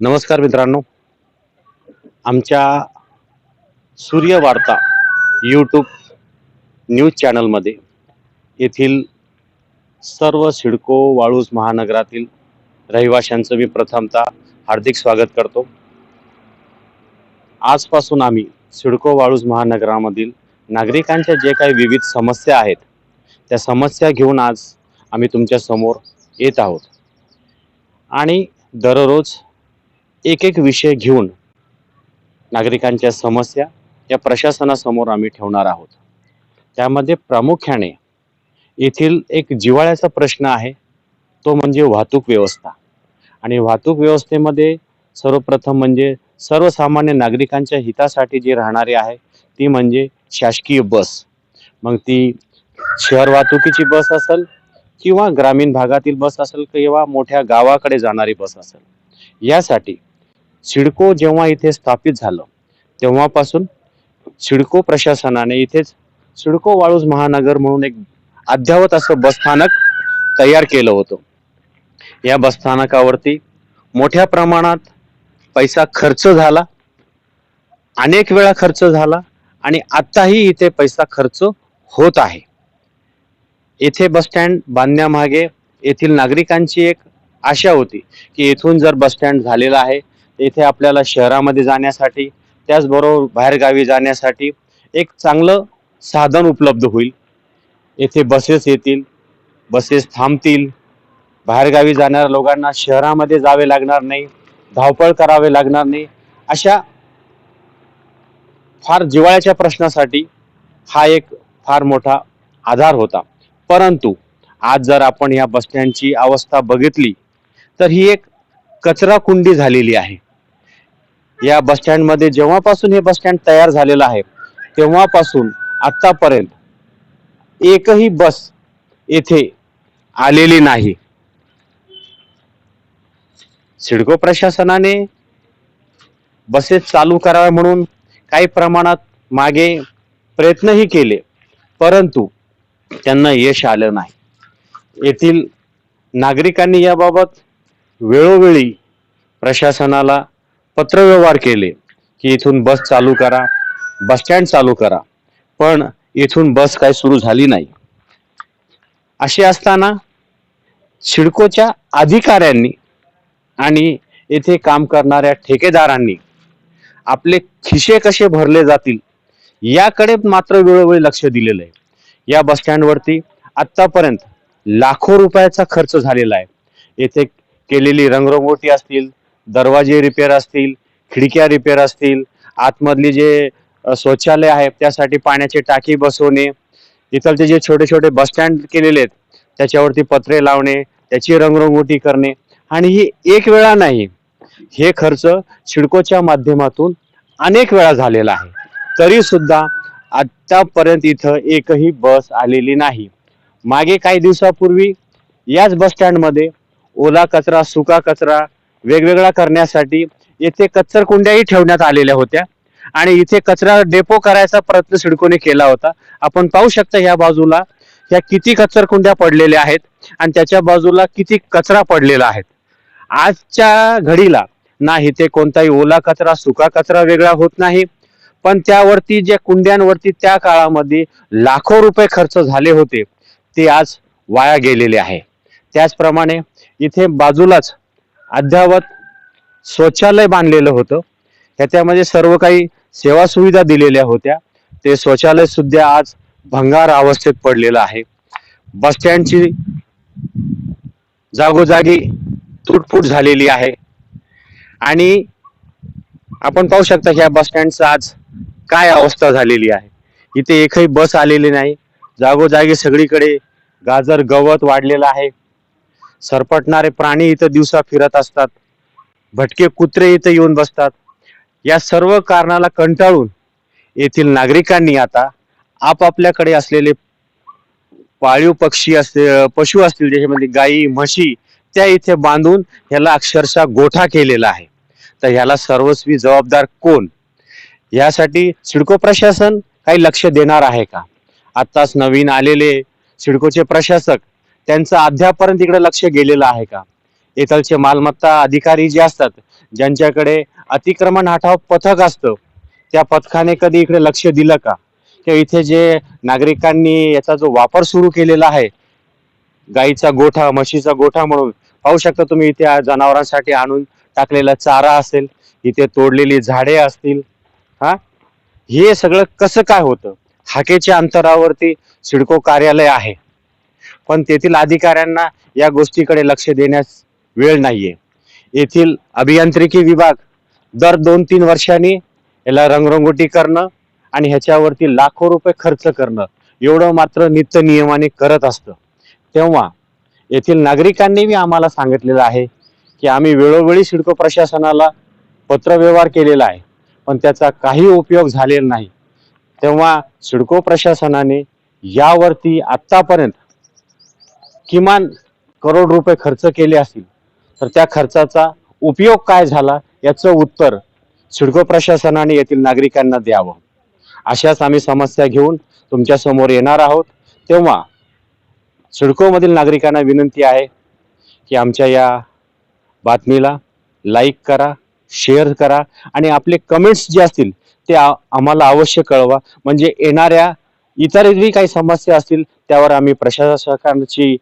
नमस्कार मित्रांनो. आमच्या सूर्य वार्ता यूट्यूब न्यूज चॅनलमध्ये येथील सर्व सिडको वाळूज महानगरातील रहिवाशांचं मी प्रथमतः हार्दिक स्वागत करतो. आजपासून आम्ही सिडको वाळूज महानगरामधील नागरिकांच्या जे काही विविध समस्या आहेत त्या समस्या घेऊन आज आम्ही तुमच्यासमोर येत आहोत. आणि दररोज एक एक विषय घेऊन नागरिकांच्या समस्या या प्रशासनासमोर आम्ही ठेवणार आहोत. त्यामध्ये प्रामुख्याने येथील एक जिव्हाळ्याचा प्रश्न आहे तो म्हणजे वाहतूक व्यवस्था. आणि वाहतूक व्यवस्थेमध्ये सर्वप्रथम म्हणजे सर्वसामान्य नागरिकांच्या हितासाठी जी राहणारी आहे ती म्हणजे शासकीय बस. मग ती शहर वाहतुकीची बस असेल किंवा ग्रामीण भागातील बस असेल किंवा मोठ्या गावाकडे जाणारी बस असेल. यासाठी सिडको जेव्हा इथे स्थापित झालं तेव्हापासून सिडको प्रशासनाने इथेच सिडको वाळूज महानगर म्हणून एक अद्यावत असं बसस्थानक तयार केलं होतं. या बसस्थानकावरती मोठ्या प्रमाणात पैसा खर्च झाला अनेक वेळा खर्च झाला आणि आत्ताही इथे पैसा खर्च होत आहे. येथे बसस्टँड बांधण्यामागे येथील नागरिकांची एक आशा होती की येथून जर बसस्टँड झालेला आहे येथे आपल्याला शहरामध्ये जाण्यासाठी त्याचबरोबर बाहेरगावी जाण्यासाठी एक चांगलं साधन उपलब्ध होईल. येथे बसेस येतील बसेस थांबतील. बाहेरगावी जाणाऱ्या लोकांना शहरामध्ये जावे लागणार नाही धावपळ करावे लागणार नाही. अशा फार जिवाळ्याच्या प्रश्नासाठी हा एक फार मोठा आधार होता. परंतु आज जर आपण या बसस्टँडची अवस्था बघितली तर ही एक कचरा कुंडी झालेली आहे. या बस स्टँडमध्ये जेव्हापासून हे बस स्टँड तयार झालेलं आहे तेव्हापासून आतापर्यंत एकही बस येथे आलेली नाही. सिडको प्रशासनाने बसेस चालू कराव्या म्हणून काही प्रमाणात मागे प्रयत्नही केले परंतु त्यांना यश आलं नाही. येथील नागरिकांनी याबाबत वेळोवेळी प्रशासनाला पत्रव्यवहार केले की इथून बस चालू करा बस स्टँड चालू करा. पण इथून बस काही सुरू झाली नाही. असे असताना सिडकोच्या अधिकाऱ्यांनी आणि येथे काम करणाऱ्या ठेकेदारांनी आपले खिशे कसे भरले जातील याकडे मात्र वेळोवेळी लक्ष दिलेलं आहे. या बस स्टँडवरती लाखो रुपयाचा खर्च झालेला आहे. येथे केलेली रंगरंगोटी असतील दरवाजे रिपेअर असतील खिडक्या रिपेअर असतील आतमधली जे शौचालय आहे त्यासाठी पाण्याची टाकी बसवणे इथलचे जे छोटे छोटे बस स्टँड केलेले आहेत त्याच्यावरती पत्रे लावणे त्याची रंगरंगोटी करणे. आणि ही एक वेळा नाही हे खर्च सिडकोच्या माध्यमातून अनेक वेळा झालेला आहे. तरी सुद्धा आतापर्यंत इथं एकही बस आलेली नाही. मागे काही दिवसापूर्वी याच बस स्टँडमध्ये ओला कचरा सुका कचरा वेगवेगळा करण्यासाठी येथे कचर कुंड्याही ठेवण्यात आलेल्या होत्या. आणि इथे कचरा डेपो करायचा प्रयत्न सिडकोने केला होता. आपण पाहू शकता या बाजूला ह्या किती कचर कुंड्या पडलेल्या आहेत आणि त्याच्या बाजूला किती कचरा पडलेला आहे. आजच्या घडीला ना इथे कोणताही ओला कचरा सुका कचरा वेगळा होत नाही. पण त्यावरती ज्या कुंड्यांवरती त्या काळामध्ये लाखो रुपये खर्च झाले होते ते आज वाया गेलेले आहे. त्याचप्रमाणे इथे बाजूलाच अद्यावत शौचालय बांधलेलं होतं. ह्याच्यामध्ये सर्व काही सेवा सुविधा दिलेल्या होत्या. ते शौचालय सुद्धा आज भंगार अवस्थेत पडलेलं आहे. बस स्टँडची जागोजागी तुटफूट झालेली आहे. आणि आपण पाहू शकता की या बस स्टँडचं आज काय अवस्था झालेली आहे. इथे एकही बस आलेली नाही. जागोजागी सगळीकडे गाजर गवत वाढलेलं आहे. सरपटणारे प्राणी इथं दिवसा फिरत असतात. भटके कुत्रे इथं येऊन बसतात. या सर्व कारणाला कंटाळून येथील नागरिकांनी आता आपापल्याकडे असलेले पाळीव पक्षी असते पशु असतील ज्याच्यामध्ये गायी म्हशी त्या इथे बांधून ह्याला अक्षरशः गोठा केलेला आहे. तर ह्याला सर्वस्वी जबाबदार कोण? यासाठी सिडको प्रशासन काही लक्ष देणार आहे का? आत्ताच नवीन आलेले सिडकोचे प्रशासक त्यांचं अद्यापर्यंत इकडे लक्ष गेलेलं आहे का? येथलचे मालमत्ता अधिकारी जे असतात ज्यांच्याकडे अतिक्रमण हटाव पथक असतं त्या पथकाने कधी इकडे लक्ष दिलं का? किंवा इथे जे नागरिकांनी याचा जो वापर सुरू केलेला आहे गाईचा गोठा म्हशीचा गोठा म्हणून पाहू शकता तुम्ही इथे जनावरांसाठी आणून टाकलेला चारा असेल इथे तोडलेली झाडे असतील हा? हे सगळं कसं काय होतं? हाकेच्या अंतरावरती सिडको कार्यालय आहे. पण तेथील अधिकाऱ्यांना या गोष्टीकडे लक्ष देण्यास वेळ नाहीये. येथील अभियांत्रिकी विभाग दर दोन तीन वर्षांनी याला रंगरंगोटी करणं आणि ह्याच्यावरती लाखो रुपये खर्च करणं एवढं मात्र नित्य नियमाने करत असतं. तेव्हा येथील नागरिकांनी बी आम्हाला सांगितलेलं आहे की आम्ही वेळोवेळी सिडको प्रशासनाला पत्रव्यवहार केलेला आहे पण त्याचा काही उपयोग झालेला नाही. तेव्हा सिडको प्रशासनाने यावरती आत्तापर्यंत किमान करोड रुपये खर्च केले असतील तर त्या खर्चाचा उपयोग काय झाला याचं उत्तर सिडको प्रशासनाने येथील नागरिकांना द्यावं. अशाच आम्ही समस्या घेऊन तुमच्यासमोर येणार आहोत. तेव्हा सिडकोमधील नागरिकांना विनंती आहे की आमच्या या बातमीला लाईक करा शेअर करा आणि आपले कमेंट्स जे असतील ते आम्हाला अवश्य कळवा. म्हणजे येणाऱ्या इतरही काही समस्या असतील त्यावर आम्ही प्रशासकांची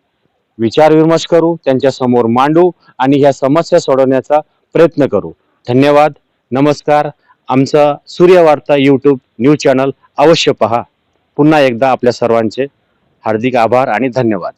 विचारविमर्श करू त्यांच्यासमोर मांडू आणि ह्या समस्या सोडवण्याचा प्रयत्न करू. धन्यवाद. नमस्कार. आमचा सूर्यवार्ता यूट्यूब न्यूज चॅनल अवश्य पहा. पुन्हा एकदा आपल्या सर्वांचे हार्दिक आभार आणि धन्यवाद.